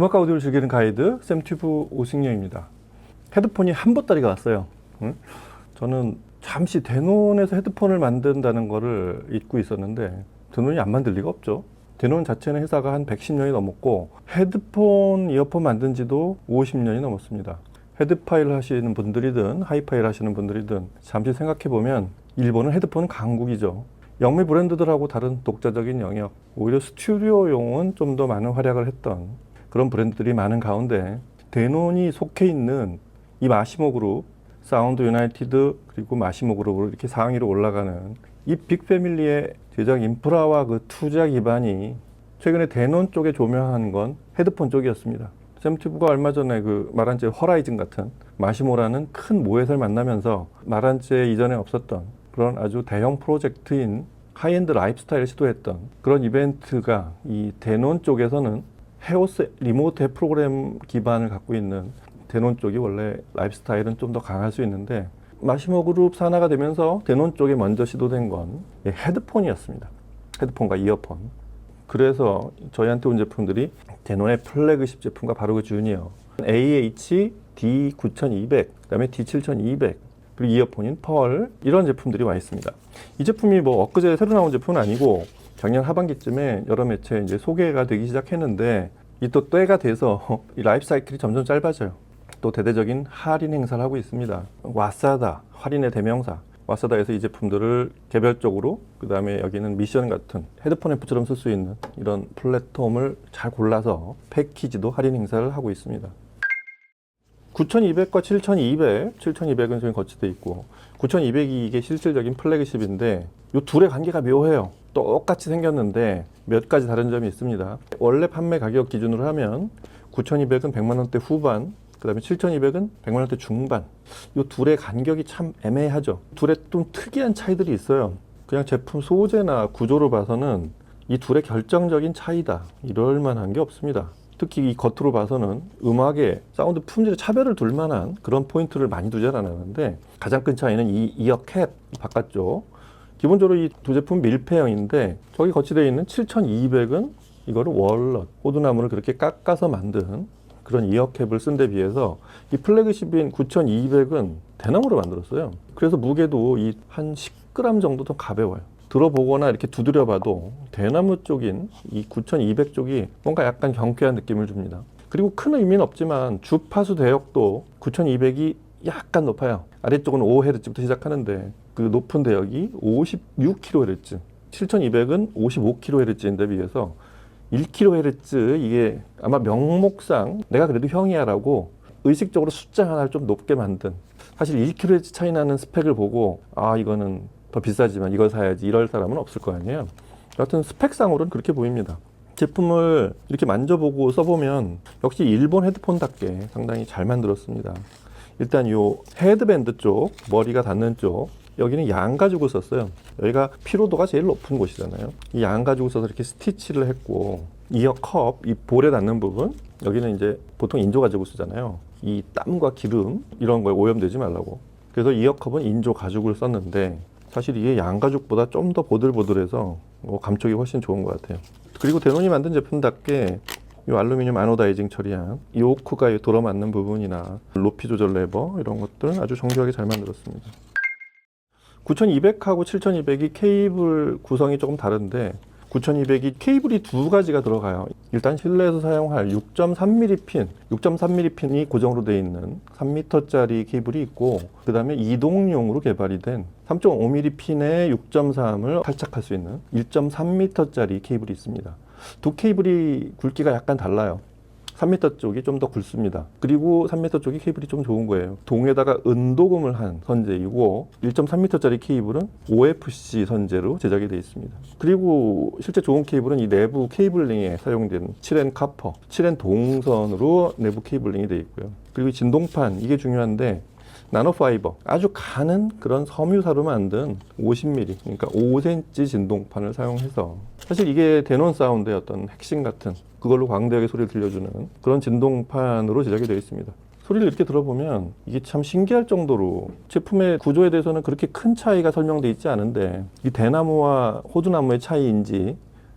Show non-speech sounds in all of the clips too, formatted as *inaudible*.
음악과 오디오를 즐기는 가이드 샘튜브 오승영입니다. 헤드폰이 한 보따리가 왔어요. 응? 저는 잠시 데논에서 헤드폰을 만든다는 거를 잊고 있었는데 데논이 안 만들 리가 없죠. 데논 자체는 회사가 한 110년이 넘었고 헤드폰 이어폰 만든 지도 50년이 넘었습니다. 헤드파일 하시는 분들이든 하이파일 하시는 분들이든 잠시 생각해 보면 일본은 헤드폰 강국이죠. 영미 브랜드들하고 다른 독자적인 영역, 오히려 스튜디오용은 좀 더 많은 활약을 했던 그런 브랜드들이 많은 가운데 데논이 속해 있는 이 마시모 그룹, 사운드 유나이티드 그리고 마시모 그룹으로 이렇게 상위로 올라가는 이 빅패밀리의 제작 인프라와 그 투자 기반이 최근에 데논 쪽에 조명한 건 헤드폰 쪽이었습니다. 샘튜브가 얼마 전에 그 마란제 허라이즌 같은 마시모라는 큰 모회사를 만나면서 마란제 이전에 없었던 그런 아주 대형 프로젝트인 하이엔드 라이프스타일을 시도했던 그런 이벤트가 이 데논 쪽에서는 헤오스 리모트 프로그램 기반을 갖고 있는 데논 쪽이 원래 라이프스타일은 좀 더 강할 수 있는데 마시모 그룹 산하가 되면서 데논 쪽에 먼저 시도된 건이 헤드폰이었습니다. 헤드폰과 이어폰. 그래서 저희한테 온 제품들이 데논의 플래그십 제품과 바로 그 주니어 AH D9200, 그다음에 D7200 그리고 이어폰인 펄 이런 제품들이 와 있습니다. 이 제품이 뭐 엊그제 새로 나온 제품은 아니고 작년 하반기쯤에 여러 매체에 이제 소개가 되기 시작했는데 이 또 때가 돼서 *laughs* 이 라이프 사이클이 점점 짧아져요. 또 대대적인 할인 행사를 하고 있습니다. 와사다 할인의 대명사. 와사다에서 이 제품들을 개별적으로 그 다음에 여기는 미션 같은 헤드폰 앰프처럼 쓸 수 있는 이런 플랫폼을 잘 골라서 패키지도 할인 행사를 하고 있습니다. 9200과 7200, 7200은 저희 거치돼 있고 9200이 이게 실질적인 플래그십인데 이 둘의 관계가 묘해요. 똑같이 생겼는데 몇 가지 다른 점이 있습니다. 원래 판매 가격 기준으로 하면 9200은 100만 원대 후반, 그다음에 7200은 100만 원대 중반. 이 둘의 간격이 참 애매하죠. 둘의 좀 특이한 차이들이 있어요. 그냥 제품 소재나 구조로 봐서는 이 둘의 결정적인 차이다. 이럴 만한 게 없습니다. 특히 이 겉으로 봐서는 음악의 사운드 품질에 차별을 둘 만한 그런 포인트를 많이 두지 않았는데 가장 큰 차이는 이 이어 캡 바깥쪽 기본적으로 이 두 제품 밀폐형인데 저기 거치되어 있는 7200은 이거를 월넛 호두나무를 그렇게 깎아서 만든 그런 이어캡을 쓴 데 비해서 이 플래그십인 9200은 대나무로 만들었어요. 그래서 무게도 이 한 10g 정도 더 가벼워요. 들어보거나 이렇게 두드려 봐도 대나무 쪽인 이 9200 쪽이 뭔가 약간 경쾌한 느낌을 줍니다. 그리고 큰 의미는 없지만 주파수 대역도 9200이 약간 높아요. 아래쪽은 5Hz부터 시작하는데 그 높은 대역이 56kHz, 7200은 55kHz인데 비해서 1kHz 이게 아마 명목상 내가 그래도 형이야라고 의식적으로 숫자 하나를 좀 높게 만든 사실 1kHz 차이 나는 스펙을 보고 아 이거는 더 비싸지만 이걸 사야지 이럴 사람은 없을 거 아니에요. 여하튼 스펙상으로는 그렇게 보입니다. 제품을 이렇게 만져보고 써보면 역시 일본 헤드폰답게 상당히 잘 만들었습니다. 일단 이 헤드밴드 쪽 머리가 닿는 쪽 여기는 양 가죽을 썼어요. 여기가 피로도가 제일 높은 곳이잖아요. 이 양 가죽을 써서 이렇게 스티치를 했고 이어 컵, 이 볼에 닿는 부분 여기는 이제 보통 인조 가죽을 쓰잖아요. 이 땀과 기름 이런 거에 오염되지 말라고. 그래서 이어 컵은 인조 가죽을 썼는데 사실 이게 양 가죽보다 좀 더 보들보들해서 어, 감촉이 훨씬 좋은 것 같아요. 그리고 데논이 만든 제품답게 이 알루미늄 아노다이징 처리한 이 오크가 돌아맞는 부분이나 높이 조절 레버 이런 것들은 아주 정교하게 잘 만들었습니다. 9200하고 7200이 케이블 구성이 조금 다른데 9200이 케이블이 두 가지가 들어가요. 일단 실내에서 사용할 6.3mm 핀, 6.3mm 핀이 고정으로 되어 있는 3m짜리 케이블이 있고 그 다음에 이동용으로 개발이 된 3.5mm 핀에 6.3을 탈착할 수 있는 1.3m짜리 케이블이 있습니다. 두 케이블이 굵기가 약간 달라요. 3m 쪽이 좀 더 굵습니다. 그리고 3m 쪽이 케이블이 좀 좋은 거예요. 동에다가 은도금을 한 선재이고 1.3m짜리 케이블은 OFC 선재로 제작이 되어 있습니다. 그리고 실제 좋은 케이블은 이 내부 케이블링에 사용된 7N 카퍼, 7N 동선으로 내부 케이블링이 되어 있고요. 그리고 이 진동판 이게 중요한데 나노파이버 아주 가는 그런 섬유사로 만든 50mm 그러니까 5cm 진동판을 사용해서 사실 이게 데논 사운드의 어떤 핵심 같은 그걸로 광대하게 소리를 들려주는 그런 진동판으로 제작이 되어 있습니다. 소리를 이렇게 들어보면 이게 참 신기할 정도로 제품의 구조에 대해서는 그렇게 큰 차이가 설명돼 있지 않은데 이 대나무와 호두나무의 차이인지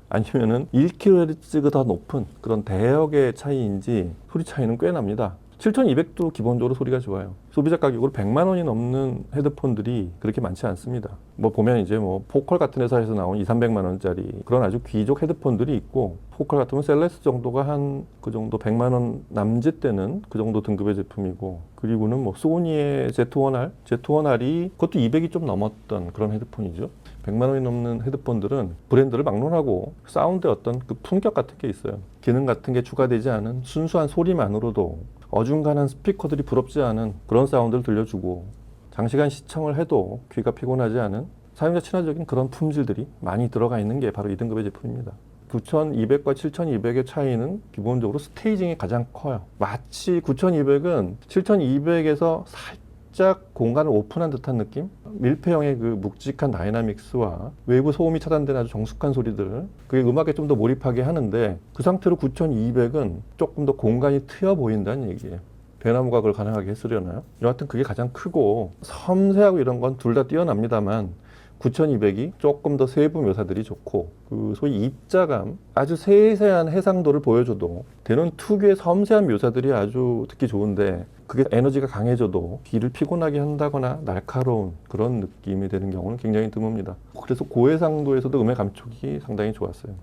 아니면은 1kHz가 더 높은 그런 대역의 차이인지 소리 차이는 꽤 납니다. 7200도 기본적으로 소리가 좋아요. 소비자 가격으로 100만 원이 넘는 헤드폰들이 그렇게 많지 않습니다. 뭐 보면 이제 뭐 포컬 같은 회사에서 나온 2, 300만 원짜리 그런 아주 귀족 헤드폰들이 있고 포컬 같으면 셀레스 정도가 한 그 정도 100만 원 남짓 되는 그 정도 등급의 제품이고 그리고는 뭐 소니의 Z1R, Z1R이 그것도 200이 좀 넘었던 그런 헤드폰이죠. 100만 원이 넘는 헤드폰들은 브랜드를 막론하고 사운드의 어떤 그 품격 같은 게 있어요. 기능 같은 게 추가되지 않은 순수한 소리만으로도 어중간한 스피커들이 부럽지 않은 그런 사운드를 들려주고 장시간 시청을 해도 귀가 피곤하지 않은 사용자 친화적인 그런 품질들이 많이 들어가 있는 게 바로 이 등급의 제품입니다. 9200과 7200의 차이는 기본적으로 스테이징이 가장 커요. 마치 9200은 7200에서 살짝 공간을 오픈한 듯한 느낌? 밀폐형의 그 묵직한 다이나믹스와 외부 소음이 차단된 아주 정숙한 소리들 그게 음악에 좀 더 몰입하게 하는데 그 상태로 9200은 조금 더 공간이 트여 보인다는 얘기예요. 대나무가 그걸 가능하게 했으려나요? 여하튼 그게 가장 크고 섬세하고 이런 건 둘 다 뛰어납니다만 9200이 조금 더 세부 묘사들이 좋고 그 소위 입자감 아주 세세한 해상도를 보여줘도 되는 특유의 섬세한 묘사들이 아주 듣기 좋은데 그게 에너지가 강해져도 귀를 피곤하게 한다거나 날카로운 그런 느낌이 되는 경우는 굉장히 드뭅니다. 그래서 고해상도에서도 음의 감촉이 상당히 좋았어요.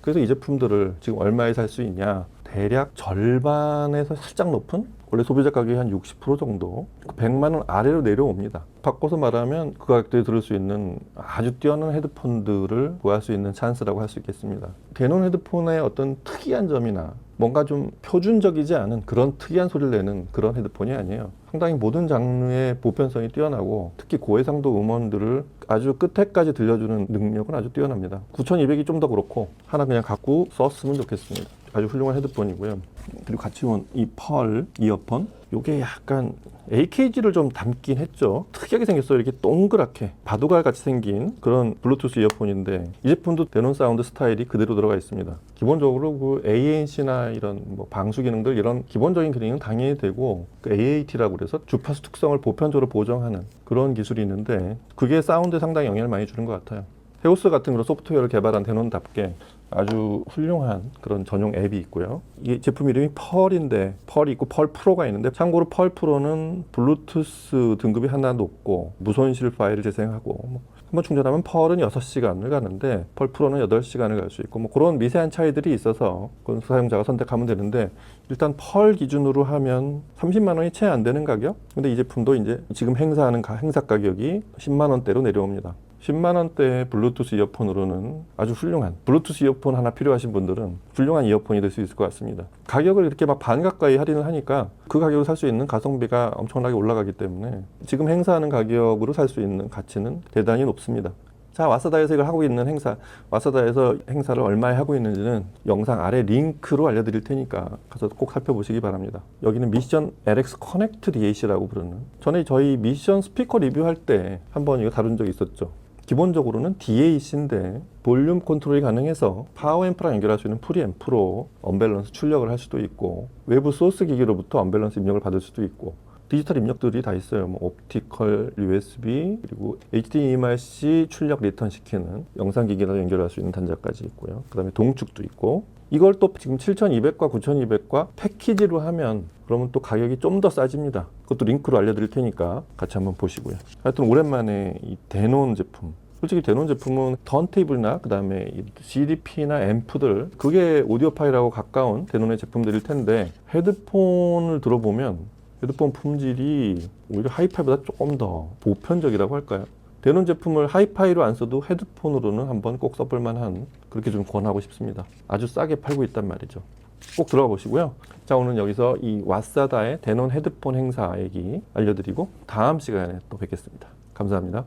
그래서 이 제품들을 지금 얼마에 살 수 있냐? 대략 절반에서 살짝 높은 원래 소비자 가격이 한 60% 정도 100만 원 아래로 내려옵니다. 바꿔서 말하면 그 가격대에 들을 수 있는 아주 뛰어난 헤드폰들을 구할 수 있는 찬스라고 할 수 있겠습니다. 대논 헤드폰의 어떤 특이한 점이나 뭔가 좀 표준적이지 않은 그런 특이한 소리를 내는 그런 헤드폰이 아니에요. 상당히 모든 장르의 보편성이 뛰어나고 특히 고해상도 음원들을 아주 끝에까지 들려주는 능력은 아주 뛰어납니다. 9200이 좀 더 그렇고 하나 그냥 갖고 썼으면 좋겠습니다. 아주 훌륭한 헤드폰이고요. 그리고 같이 온 이 펄 이어폰 요게 약간 AKG를 좀 담긴 했죠. 특이하게 생겼어요. 이렇게 동그랗게 바둑알 같이 생긴 그런 블루투스 이어폰인데 이 제품도 데논 사운드 스타일이 그대로 들어가 있습니다. 기본적으로 그 ANC나 이런 뭐 방수 기능들 이런 기본적인 기능은 당연히 되고 그 AAT라고 그래서 주파수 특성을 보편적으로 보정하는 그런 기술이 있는데 그게 사운드에 상당히 영향을 많이 주는 것 같아요. 헤오스 같은 그런 소프트웨어를 개발한 데논답게 아주 훌륭한 그런 전용 앱이 있고요. 이 제품 이름이 펄인데 펄이 있고 펄 프로가 있는데 참고로 펄 프로는 블루투스 등급이 하나 높고 무손실 파일을 재생하고 뭐 한번 충전하면 펄은 6시간을 가는데 펄 프로는 8시간을 갈 수 있고 뭐 그런 미세한 차이들이 있어서 그건 사용자가 선택하면 되는데 일단 펄 기준으로 하면 30만 원이 채 안 되는 가격? 근데 이 제품도 이제 지금 행사하는 가- 행사 가격이 10만 원대로 내려옵니다. 10만 원대의 블루투스 이어폰으로는 아주 훌륭한 블루투스 이어폰 하나 필요하신 분들은 훌륭한 이어폰이 될 수 있을 것 같습니다. 가격을 이렇게 막 반 가까이 할인을 하니까 그 가격으로 살 수 있는 가성비가 엄청나게 올라가기 때문에 지금 행사하는 가격으로 살 수 있는 가치는 대단히 높습니다. 자, 와사다에서 이걸 하고 있는 행사, 와사다에서 행사를 얼마에 하고 있는지는 영상 아래 링크로 알려드릴 테니까 가서 꼭 살펴보시기 바랍니다. 여기는 미션 LX 커넥트 DAC라고 부르는 전에 저희 미션 스피커 리뷰할 때 한번 이거 다룬 적이 있었죠. 기본적으로는 DAC인데 볼륨 컨트롤이 가능해서 파워 앰프랑 연결할 수 있는 프리앰프로 언밸런스 출력을 할 수도 있고 외부 소스 기기로부터 언밸런스 입력을 받을 수도 있고 디지털 입력들이 다 있어요. 뭐 옵티컬, USB 그리고 HDMI-C 출력 리턴 시키는 영상 기기랑 연결할 수 있는 단자까지 있고요. 그다음에 동축도 있고 이걸 또 지금 7,200과 9,200과 패키지로 하면 그러면 또 가격이 좀 더 싸집니다. 그것도 링크로 알려드릴 테니까 같이 한번 보시고요. 하여튼 오랜만에 이 데논 제품 솔직히 데논 제품은 턴테이블이나 그다음에 이 CDP나 앰프들 그게 오디오 파일하고 가까운 데논의 제품들일 텐데 헤드폰을 들어보면 헤드폰 품질이 오히려 하이파이보다 조금 더 보편적이라고 할까요? 데논 제품을 하이파이로 안 써도 헤드폰으로는 한번 꼭 써볼 만한 그렇게 좀 권하고 싶습니다. 아주 싸게 팔고 있단 말이죠. 꼭 들어가 보시고요. 자, 오늘 여기서 이 와사다의 데논 헤드폰 행사 얘기 알려드리고 다음 시간에 또 뵙겠습니다. 감사합니다.